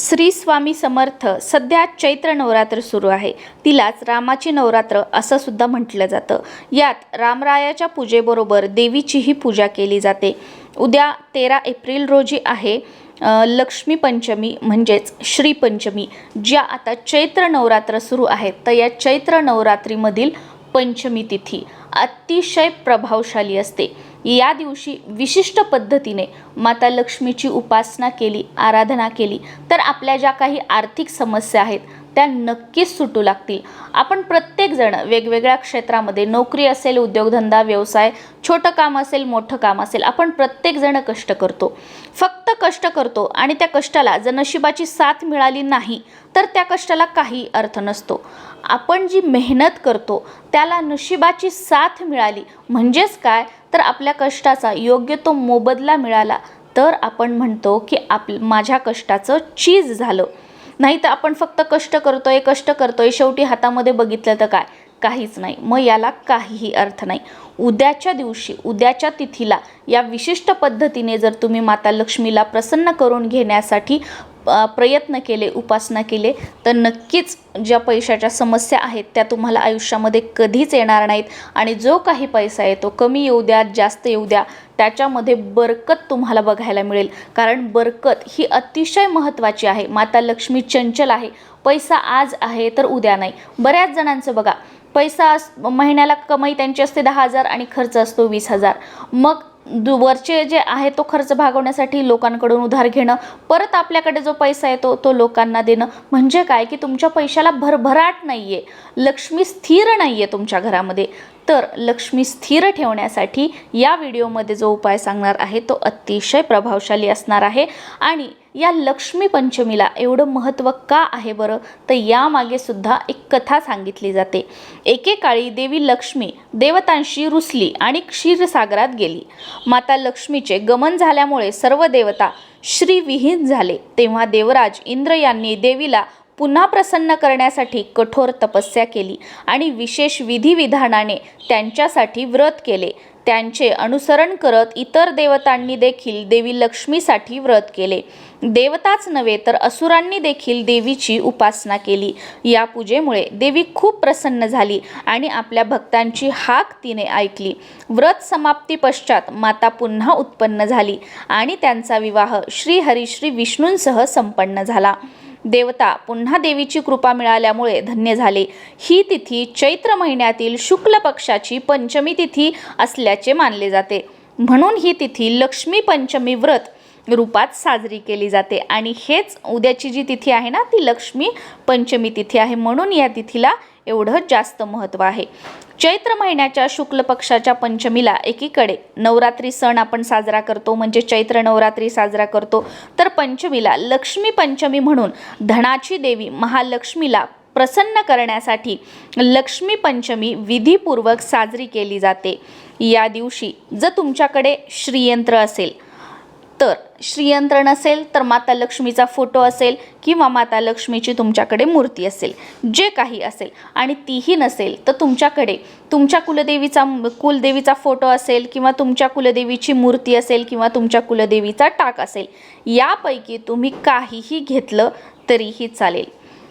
श्री स्वामी समर्थ सध्या चैत्र नवरात्र सुरू आहे. तिलाच रामाची नवरात्र असं सुद्धा म्हटलं जातं. यात रामरायाच्या पूजेबरोबर देवीचीही पूजा केली जाते. उद्या तेरा एप्रिल रोजी आहे लक्ष्मीपंचमी लक्ष्मी पंचमी म्हणजेच श्रीपंचमी ज्या आता चैत्र नवरात्र सुरू आहेत. तर या चैत्र नवरात्रीमधील पंचमी तिथी अतिशय प्रभावशाली असते. या दिवशी विशिष्ट पद्धतीने माता लक्ष्मीची उपासना केली आराधना केली. तर आपल्या ज्या काही आर्थिक समस्या आहेत त्या नक्कीच सुटू लागतील. आपण प्रत्येकजण वेगवेगळ्या क्षेत्रामध्ये नोकरी असेल उद्योगधंदा व्यवसाय छोटं काम असेल मोठं काम असेल आपण प्रत्येकजण कष्ट करतो. फक्त कष्ट करतो आणि त्या कष्टाला जर नशिबाची साथ मिळाली नाही तर त्या कष्टाला काही अर्थ नसतो. आपण जी मेहनत करतो त्याला नशिबाची साथ मिळाली. म्हणजेच काय? तर आपल्या कष्टाचा योग्य तो मोबदला मिळाला तर आपण म्हणतो की आप माझ्या कष्टाचं चीज झालं. नाही तर आपण फक्त कष्ट करतोय कष्ट करतोय शेवटी हातामध्ये बघितलं तर काय? काहीच नाही. मग याला काहीही अर्थ नाही. उद्याच्या दिवशी उद्याच्या तिथीला या विशिष्ट पद्धतीने जर तुम्ही माता लक्ष्मीला प्रसन्न करून घेण्यासाठी प्रयत्न केले उपासना केले तर नक्कीच ज्या पैशाच्या समस्या आहेत त्या तुम्हाला आयुष्यामध्ये कधीच येणार नाहीत. आणि जो काही पैसा येतो कमी येऊ द्या जास्त येऊ द्या त्याच्यामध्ये बरकत तुम्हाला बघायला मिळेल. कारण बरकत ही अतिशय महत्त्वाची आहे. माता लक्ष्मी चंचल आहे. पैसा आज आहे तर उद्या नाही. बऱ्याच जणांचं बघा पैसा अस महिन्याला कमाई त्यांची असते दहा हजार आणि खर्च असतो वीस हजार. मग वरचे जे आहे तो खर्च भागवण्यासाठी लोकांकडून उधार घेणं परत आपल्याकडे जो पैसा येतो तो लोकांना देणं. म्हणजे काय? की तुमच्या पैशाला भरभराट नाही आहे लक्ष्मी स्थिर नाही आहे तुमच्या घरामध्ये. तर लक्ष्मी स्थिर ठेवण्यासाठी या व्हिडिओमध्ये जो उपाय सांगणार आहे तो अतिशय प्रभावशाली असणार आहे. आणि या लक्ष्मी पंचमीला एवढं महत्त्व का आहे बरं? तर यामागे सुद्धा एक कथा सांगितली जाते. एकेकाळी देवी लक्ष्मी देवतांशी रुसली आणि क्षीरसागरात गेली. माता लक्ष्मीचे गमन झाल्यामुळे सर्व देवता श्रीविहीन झाले. तेव्हा देवराज इंद्र यांनी देवीला पुन्हा प्रसन्न करण्यासाठी कठोर तपस्या केली आणि विशेष विधिविधानाने त्यांच्यासाठी व्रत केले. त्यांचे अनुसरण करत इतर देवतांनी देखील देवी लक्ष्मीसाठी व्रत केले. देवताच नव्हे तर असुरांनी देखील देवीची उपासना केली. या पूजेमुळे देवी खूप प्रसन्न झाली आणि आपल्या भक्तांची हाक तिने ऐकली. व्रत समाप्ती पश्चात माता पुन्हा उत्पन्न झाली आणि त्यांचा विवाह श्री हरिश्री विष्णूंसह संपन्न झाला. देवता पुन्हा देवीची कृपा मिळाल्यामुळे धन्य झाले. ही तिथी चैत्र महिन्यातील शुक्ल पक्षाची पंचमी तिथी असल्याचे मानले जाते. म्हणून ही तिथी लक्ष्मी पंचमी व्रत रूपात साजरी केली जाते. आणि हेच उद्याची जी तिथी आहे ना ती लक्ष्मी पंचमी तिथी आहे. म्हणून या तिथीला एवढं जास्त महत्त्व आहे. चैत्र महिन्याच्या शुक्ल पक्षाच्या पंचमीला एकीकडे नवरात्री सण आपण साजरा करतो म्हणजे चैत्र नवरात्री साजरा करतो. तर पंचमीला लक्ष्मी पंचमी म्हणून धनाची देवी महालक्ष्मीला प्रसन्न करण्यासाठी लक्ष्मी पंचमी विधीपूर्वक साजरी केली जाते. या दिवशी जर तुमच्याकडे श्रीयंत्र असेल तर श्रीयंत्र नसेल तर माता लक्ष्मीचा फोटो असेल किंवा माता लक्ष्मीची तुमच्याकडे मूर्ती असेल जे काही असेल आणि तीही नसेल तर तुमच्याकडे तुमच्या कुलदेवीचा कुलदेवीचा फोटो असेल किंवा तुमच्या कुलदेवीची मूर्ती असेल किंवा तुमच्या कुलदेवीचा टाक असेल यापैकी तुम्ही काहीही घेतलं तरीही चालेल.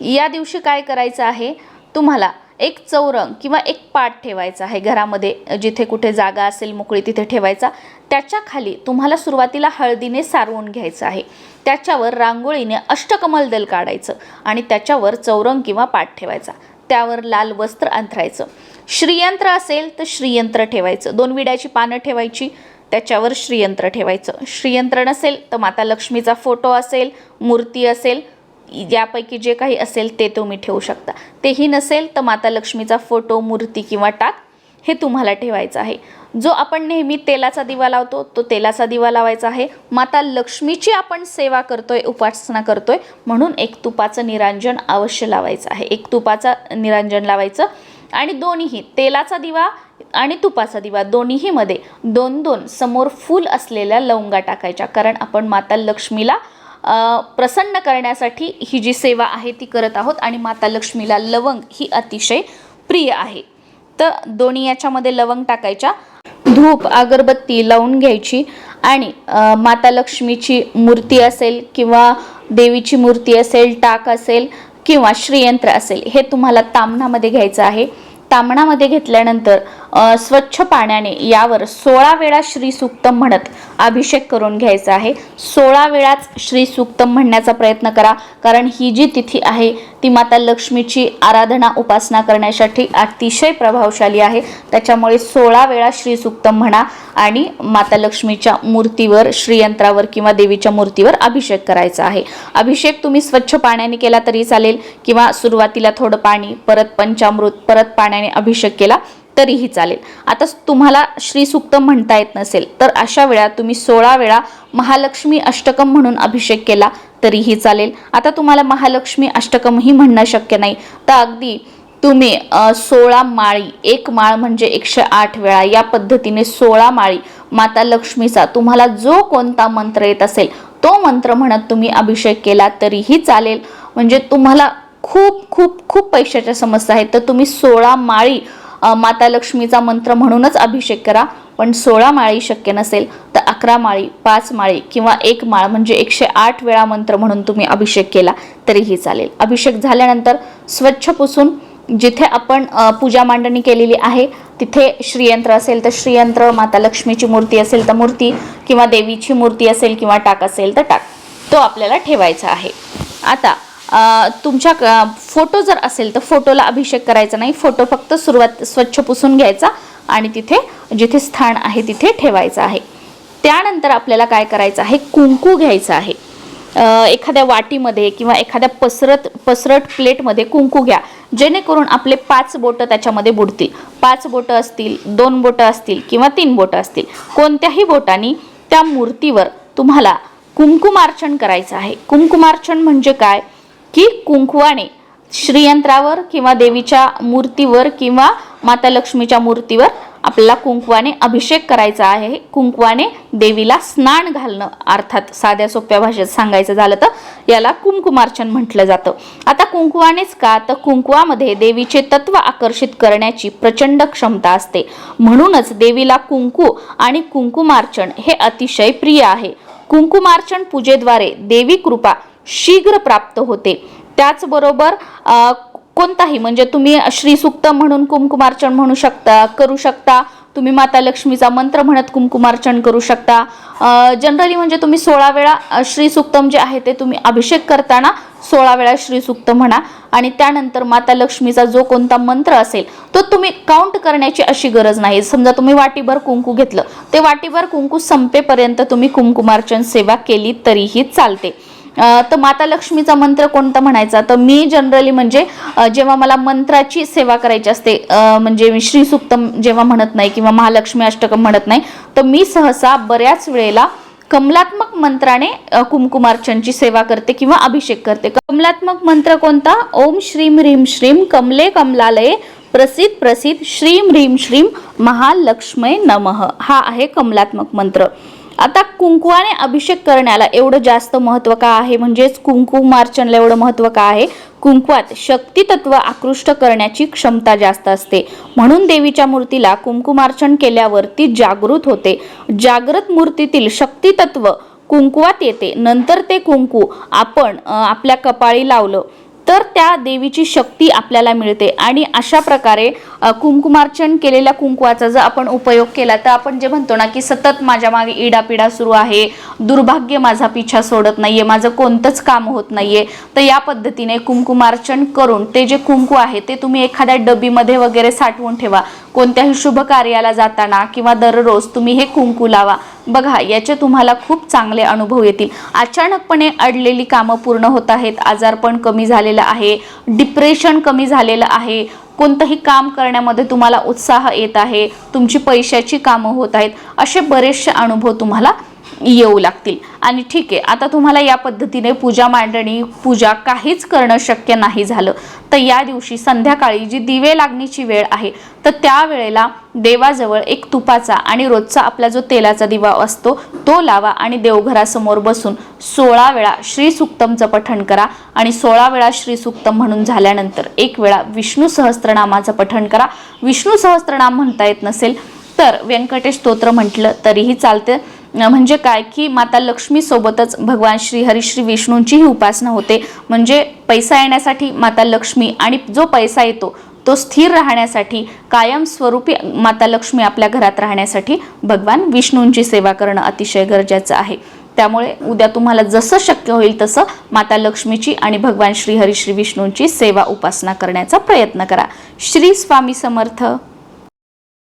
या दिवशी काय करायचं आहे? तुम्हाला एक चौरंग किंवा एक पाट ठेवायचा आहे घरामध्ये जिथे कुठे जागा असेल मोकळी तिथे ठेवायचा. त्याच्याखाली तुम्हाला सुरुवातीला हळदीने सारवून घ्यायचं आहे. त्याच्यावर रांगोळीने अष्टकमल दल काढायचं आणि त्याच्यावर चौरंग किंवा पाट ठेवायचा. त्यावर लाल वस्त्र अंथरायचं. श्रीयंत्र असेल तर श्रीयंत्र ठेवायचं. दोन विड्याची पानं ठेवायची त्याच्यावर श्रीयंत्र ठेवायचं. श्रीयंत्र नसेल तर माता लक्ष्मीचा फोटो असेल मूर्ती असेल यापैकी जे काही असेल ते तुम्ही ठेवू शकता. तेही नसेल तर माता लक्ष्मीचा फोटो मूर्ती किंवा टाक हे तुम्हाला ठेवायचं आहे. जो आपण नेहमी तेलाचा दिवा लावतो तो तेलाचा दिवा लावायचा आहे. माता लक्ष्मीची आपण सेवा करतोय उपासना करतोय म्हणून एक तुपाचं निरांजन अवश्य लावायचं आहे. एक तुपाचं निरांजन लावायचं आणि दोन्हीही तेलाचा दिवा आणि तुपाचा दिवा दोन्हीमध्ये दोन दोन समोर फूल असलेल्या लवंगा टाकायच्या. कारण आपण माता लक्ष्मीला प्रसन्न करण्यासाठी ही जी सेवा आहे ती करत आहोत आणि माता लक्ष्मीला लवंग ही अतिशय प्रिय आहे. तर दोन्ही याच्यामध्ये लवंग टाकायच्या धूप अगरबत्ती लावून घ्यायची आणि माता लक्ष्मीची मूर्ती असेल किंवा देवीची मूर्ती असेल टाक असेल किंवा श्रीयंत्र असेल हे तुम्हाला तामणामध्ये घ्यायचं आहे. तामणामध्ये घेतल्यानंतर स्वच्छ पाण्याने यावर सोळा वेळा श्री सुक्तम म्हणत अभिषेक करून घ्यायचा आहे. सोळा वेळाच श्री सुक्तम म्हणण्याचा प्रयत्न करा कारण ही जी तिथी आहे ती माता लक्ष्मीची आराधना उपासना करण्यासाठी अतिशय प्रभावशाली आहे. त्याच्यामुळे सोळा वेळा श्री सुक्तम म्हणा आणि माता लक्ष्मीच्या मूर्तीवर श्रीयंत्रावर किंवा देवीच्या मूर्तीवर अभिषेक करायचा आहे. अभिषेक तुम्ही स्वच्छ पाण्याने केला तरी चालेल किंवा सुरुवातीला थोडं पाणी परत पंचामृत परत पाण्याने अभिषेक केला तरीही चालेल. आता तुम्हाला श्री सुक्त म्हणता येत नसेल तर अशा वेळा तुम्ही सोळा वेळा महालक्ष्मी अष्टकम म्हणून अभिषेक केला तरीही चालेल. आता तुम्हाला महालक्ष्मी अष्टकमही म्हणणं शक्य नाही. तर अगदी तुम्ही सोळा माळी एक माळ म्हणजे एकशे आठ वेळा या पद्धतीने सोळा माळी माता लक्ष्मीचा तुम्हाला जो कोणता मंत्र येत असेल तो मंत्र म्हणत तुम्ही अभिषेक केला तरीही चालेल. म्हणजे तुम्हाला खूप खूप खूप पैशाच्या समस्या आहेत. तर तुम्ही सोळा माळी माता लक्ष्मीचा मंत्र म्हणूनच अभिषेक करा. पण सोळा माळी शक्य नसेल तर अकरा माळी पाच माळी किंवा एक माळ म्हणजे एकशे आठ वेळा मंत्र म्हणून तुम्ही अभिषेक केला तरीही चालेल. अभिषेक झाल्यानंतर स्वच्छ पुसून जिथे आपण पूजा मांडणी केलेली आहे तिथे श्रीयंत्र असेल तर श्रीयंत्र माता लक्ष्मीची मूर्ती असेल तर मूर्ती किंवा देवीची मूर्ती असेल किंवा टाक असेल तर टाक. तो आपल्याला ठेवायचा आहे. आता तुमच्या क- फोटो जर असेल तर फोटोला अभिषेक करायचा नाही. फोटो फक्त सुरुवात स्वच्छ पुसून घ्यायचा आणि तिथे जिथे स्थान आहे तिथे ठेवायचं आहे. त्यानंतर आपल्याला काय करायचं आहे? कुंकू घ्यायचं आहे. एखाद्या वाटीमध्ये किंवा एखाद्या पसरत पसरट प्लेटमध्ये कुंकू घ्या. जेणेकरून आपले पाच बोटं त्याच्यामध्ये बुडतील. पाच बोटं असतील दोन बोटं असतील किंवा तीन बोटं असतील. कोणत्याही बोटांनी त्या मूर्तीवर तुम्हाला कुंकुमार्चन करायचं आहे. कुंकुमार्चन म्हणजे काय? की कुंकवाने श्रीयंत्रावर किंवा देवीच्या मूर्तीवर किंवा माता लक्ष्मीच्या मूर्तीवर आपल्याला कुंकवाने अभिषेक करायचा आहे. कुंकवाने देवीला स्नान घालणं अर्थात साध्या सोप्या भाषेत सांगायचं झालं तर याला कुंकुमार्चन म्हटलं जातं. आता कुंकवानेच का? तर कुंकवामध्ये देवीचे तत्व आकर्षित करण्याची प्रचंड क्षमता असते. म्हणूनच देवीला कुंकू आणि कुंकुमार्चन हे अतिशय प्रिय आहे. कुंकुमार्चन पूजेद्वारे देवी कृपा शीघ्र प्राप्त होते. त्याचबरोबर कोणताही म्हणजे तुम्ही श्रीसुक्त म्हणून कुंकुमार्चन म्हणू शकता करू शकता. तुम्ही माता लक्ष्मीचा मंत्र म्हणत कुंकुमार्चन करू शकता. जनरली म्हणजे तुम्ही सोळा वेळा अ, श्रीसुक्तम जे आहे ते तुम्ही अभिषेक करताना सोळा वेळा श्रीसुक्त म्हणा. आणि त्यानंतर माता लक्ष्मीचा जो कोणता मंत्र असेल तो तुम्ही काउंट करण्याची अशी गरज नाही. समजा तुम्ही वाटीभर कुंकू घेतलं ते वाटीभर कुंकू संपेपर्यंत तुम्ही कुंकुमार्चन सेवा केली तरीही चालते. तर माता लक्ष्मीचा मंत्र कोणता म्हणायचा? तर मी जनरली म्हणजे जेव्हा मला मंत्राची सेवा करायची असते म्हणजे मी श्रीसुक्तम जेव्हा म्हणत नाही किंवा महालक्ष्मी अष्टकम म्हणत नाही तर मी सहसा बऱ्याच वेळेला कमलात्मक मंत्राने कुमकुमार्चनची सेवा करते किंवा अभिषेक करते. कमलात्मक मंत्र कोणता? ओम श्रीम ह्रीम श्रीम कमले कमलालये प्रसिद्ध प्रसिद्ध श्रीम ह्रीम श्रीम महालक्ष्मय नमः. हा आहे कमलात्मक मंत्र. आता कुंकुवाने अभिषेक करण्याला एवढं जास्त महत्त्व का आहे? म्हणजेच कुंकुमार्चनला एवढं महत्त्व का आहे? कुंकवात शक्ती तत्व आकृष्ट करण्याची क्षमता जास्त असते. म्हणून देवीच्या मूर्तीला कुंकुमार्चन केल्यावर ती जागृत होते. जागृत मूर्तीतील शक्ती तत्व कुंकुवात येते. नंतर ते कुंकू आपण आपल्या कपाळी लावलं तर त्या देवीची शक्ती आपल्याला मिळते. आणि अशा प्रकारे कुंकुमार्चन केलेल्या कुंकवाचा जर आपण उपयोग केला तर आपण जे म्हणतो ना की सतत माझ्या मागे इडापिडा सुरू आहे दुर्भाग्य माझा पिछा सोडत नाहीये माझं कोणतंच काम होत नाहीये तर या पद्धतीने कुंकुमार्चन करून ते जे कुंकू आहे ते तुम्ही एखाद्या डबीमध्ये वगैरे साठवून ठेवा. कोणत्याही शुभ कार्याला जाताना किंवा दररोज तुम्ही हे कुंकू लावा. बघा याचे तुम्हाला खूप चांगले अनुभव येतील. अचानकपणे अडलेली कामं पूर्ण होत आहेत आजारपण कमी झालेलं आहे डिप्रेशन कमी झालेलं आहे कोणतंही काम करण्यामध्ये तुम्हाला उत्साह येत आहे तुमची पैशाची कामं होत आहेत असे बरेचसे अनुभव तुम्हाला येऊ लागतील. आणि ठीक आहे आता तुम्हाला या पद्धतीने पूजा मांडणी पूजा काहीच करणं शक्य नाही झालं. तर या दिवशी संध्याकाळी जी दिवे लागणीची वेळ आहे तर त्या वेळेला देवाजवळ एक तुपाचा आणि रोजचा आपला जो तेलाचा दिवा असतो तो लावा आणि देवघरासमोर बसून सोळा वेळा श्रीसुक्तमचं पठण करा आणि सोळा वेळा श्रीसुक्तम म्हणून झाल्यानंतर एक वेळा विष्णू सहस्त्रनामाचं पठण करा. विष्णू सहस्त्रनाम म्हणता येत नसेल तर व्यंकटेश स्तोत्र म्हटलं तरीही चालतं. म्हणजे काय की माता लक्ष्मी सोबतच भगवान श्री हरिश्री विष्णूंचीही उपासना होते. म्हणजे पैसा येण्यासाठी माता लक्ष्मी आणि जो पैसा येतो तो स्थिर राहण्यासाठी कायमस्वरूपी माता लक्ष्मी आपल्या घरात राहण्यासाठी भगवान विष्णूंची सेवा करणं अतिशय गरजेचं आहे. त्यामुळे उद्या तुम्हाला जसं शक्य होईल तसं माता लक्ष्मीची आणि भगवान श्री हरी श्री विष्णूंची सेवा उपासना करण्याचा प्रयत्न करा. श्री स्वामी समर्थ.